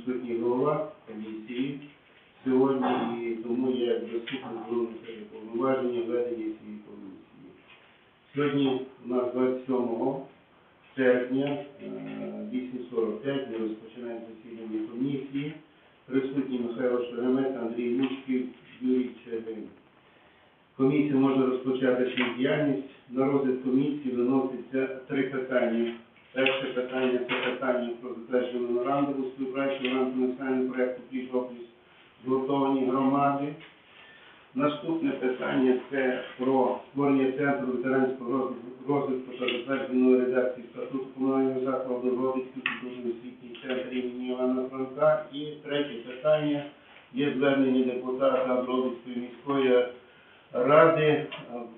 відсутній голова комісії сьогодні, і тому я заступник голови повноваження ведення цієї комісії. Сьогодні у нас 27 серпня, е, 8.45, ми розпочинаємо засідання комісії. Присутні Михайло Шеремет, Андрій Лучків, Юрій Чергин. Комісія може розпочати свою діяльність. На розгляд комісії виноситься три питання. Перше питання це питання про затвердження меморандуму співпраці в рамках національного проєкту «Пліч-опліч» згуртовані громади. Наступне питання це про створення центру ветеранського розвитку- та затвердження нової редакції статуту комунального закладу Родицький культурно-освітній центр імені Івана Франка. І третє питання є звернення депутата Бродицької міської ради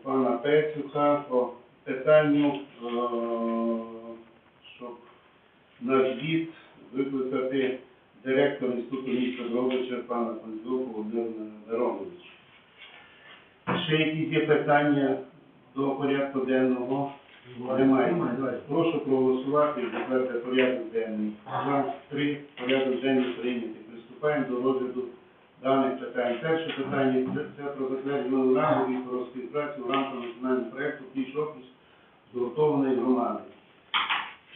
пана Пецюка по питанню, е, на звіт викликати директора інституту міста Дрогобича пана Панзюку Володимира Мироновича. Ще якісь є питання до порядку денного? Немає. Прошу проголосувати затвердити порядок денний. Два, три, порядок денний прийнятий. Приступаємо до розгляду даних питань. Перше питання це, про затвердження меморандуму і про співпрацю в рамках національного проєкту «Пліч-опліч» згуртованої громади.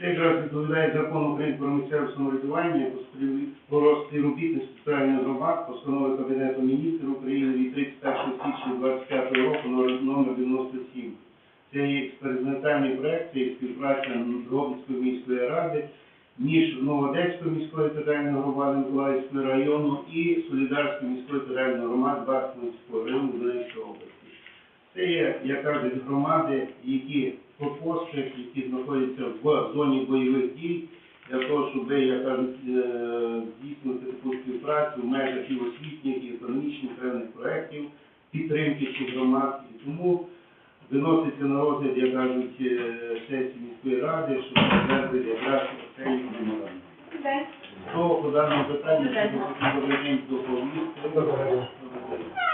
Це якраз відповідає закону України про місцеве самоврядування про спів- про співробітництво громад, постанови Кабінету міністрів України від 31 січня 2025 року номер номер 97. Це є експериментальний проект, це є співпраця Дрогобицької міської ради між Новодецькою міською територіальною громадою Миколаївського району і Солідарською міською територіальною громадою Барського району Донецької області. Це є, як кажуть, громади, які по постах, які знаходяться в зоні бойових дій, для того, щоб, як кажуть, е, здійснити таку співпрацю в межах і освітніх, і економічних певних проєктів, підтримки цих громад. І тому виноситься на розгляд, як кажуть, е, сесії міської ради, щоб затвердити якраз цей меморандум. Хто по даному питанню, що? Е, так,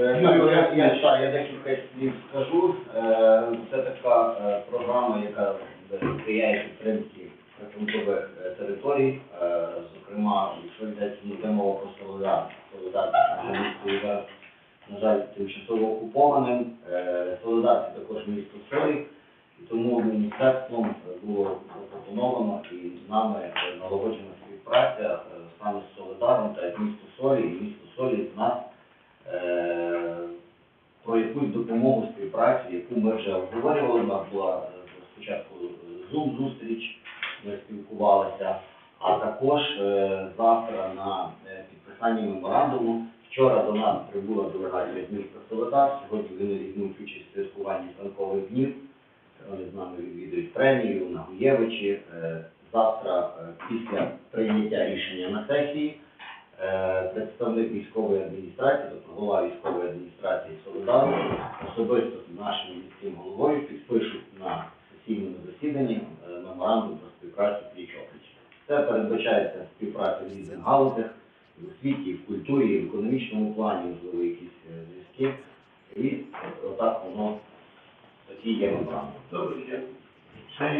Я, я, так, я декілька слів скажу. Е, Це така е, програма, яка е, сприяє підтримці прифронтових е, територій. Е, Зокрема, якщо йдеться йде мова про Солодар, Солодар місто на жаль, тимчасово окупованим. Е, Солодар це також місто Солі, і тому міністерством було запропоновано і нами е, налагоджена співпраця е, саме з Солидаром та місто Солі з нас е, про якусь допомогу ми вже обговорювали. У нас була е, спочатку Zoom зустріч, ми спілкувалися, а також е, завтра на е, підписанні меморандуму. Вчора до нас прибула делегація з міста. Сьогодні вони візьмуть участь в святкуванні танкових днів. Вони з нами відвідують премію на Гуєвичі. Е, Завтра, е, після прийняття рішення на сесії, Е, представник військової адміністрації, тобто голова військової адміністрації Солидару, особисто з нашим міським головою підпишуть на сесійному засіданні е, меморандум про співпрацю пліч-опліч. Це передбачається співпраця в різних галузях, в освіті, в культурі, в економічному плані, можливо, якісь е, зв'язки. І отак воно такий є меморандум. Добре,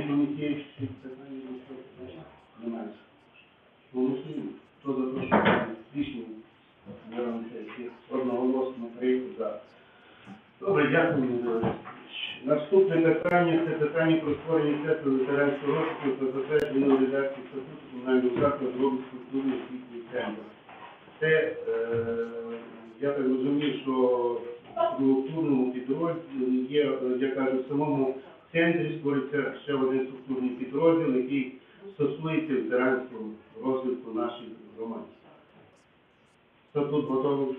комісії всі питання немає. Голосуємо. Хто за те, що рішення сесії одноголосно прийняти за. Добре, дякую, Наступне питання це питання про створення центру ветеранського розвитку та затвердження редакції статуту комунального закладу Робіт культурний освітній центр. Це, е, я так розумію, що в структурному підрозділі є, я кажу, в самому центрі створюється ще один структурний підрозділ, який стосується ветеранського розвитку. Статут готовий,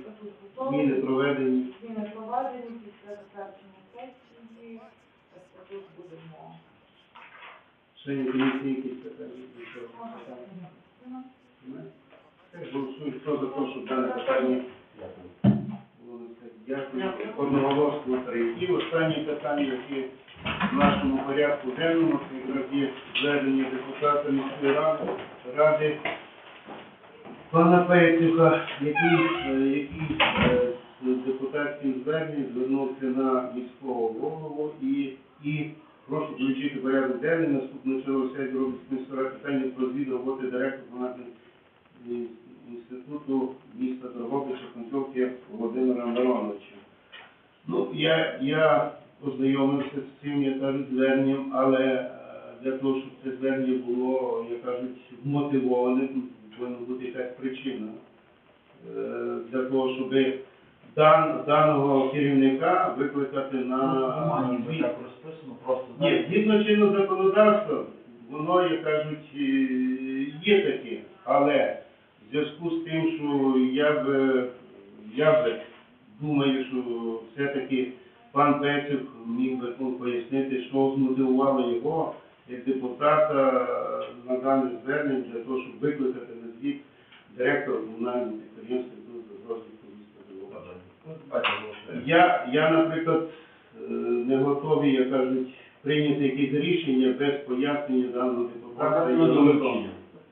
зміни проведені. Зміни проведені після затвердження сесії. Статут будемо. Члені комісії якісь питання? Немає? Голосують, хто за те, щоб дане питання. Дякую. Одноголосно прийти. Останнє питання, яке в нашому порядку денному, це якраз є звернення депутата міської ради пана Петюха, який, е, який е, з депутатським звернувся на міського голову і, і Прошу включити порядок денний наступного чого сесії Робітської міської питання про звіт роботи директора інституту міста Дрогобича Концовки Володимира Мироновича. Ну, я, я ознайомився з цим, я кажу, зверненням, але е, для того, щоб це звернення було, як кажуть, вмотивованим, повинна бути якась причина. Е, Для того, щоб дан, даного керівника викликати на звіт. так розписано, просто Ні, згідно чинного законодавства, воно, як кажуть, є таке, але в зв'язку з тим, що я б, я б думаю, що все-таки пан Пецюк міг би ну, пояснити, що змотивувало його як депутата на дане звернення для того, щоб викликати на звіт директора комунального підприємства «Інститут розвитку міста Дрогобича». Ну, давайте голосуємо. Я, я, наприклад, е, не готовий, як кажуть, прийняти якісь рішення без пояснення даного депутата. і Ну.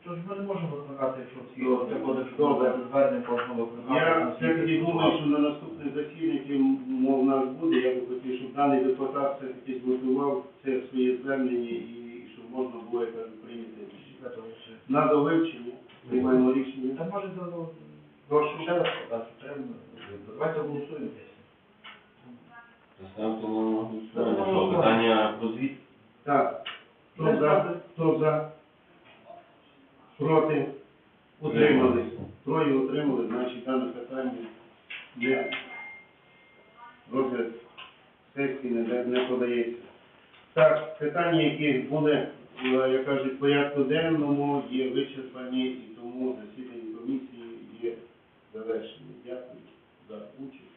Тож ми не можемо викликати, якщо всі приходять, буде звернення кожного викликати. Я все-таки думаю, що на наступне засідання, яке мов нас буде, я би хотів, щоб даний депутат все-таки змотивував це своє звернення і щоб можна було, як кажуть, прийняти рішення. На довивчення приймаємо рішення. Та може до Прошу. ще раз подати, треба. Давайте голосуємо. На голосування. Що, питання про звіт? Так. Хто за? Хто за? Проти? Утримались. Троє утримали, значить дане питання не розгляд сесії не, не подається. Так, питання, які були, е, як кажуть, в порядку денному, є вичерпані і тому засідання комісії є завершені. Дякую за участь.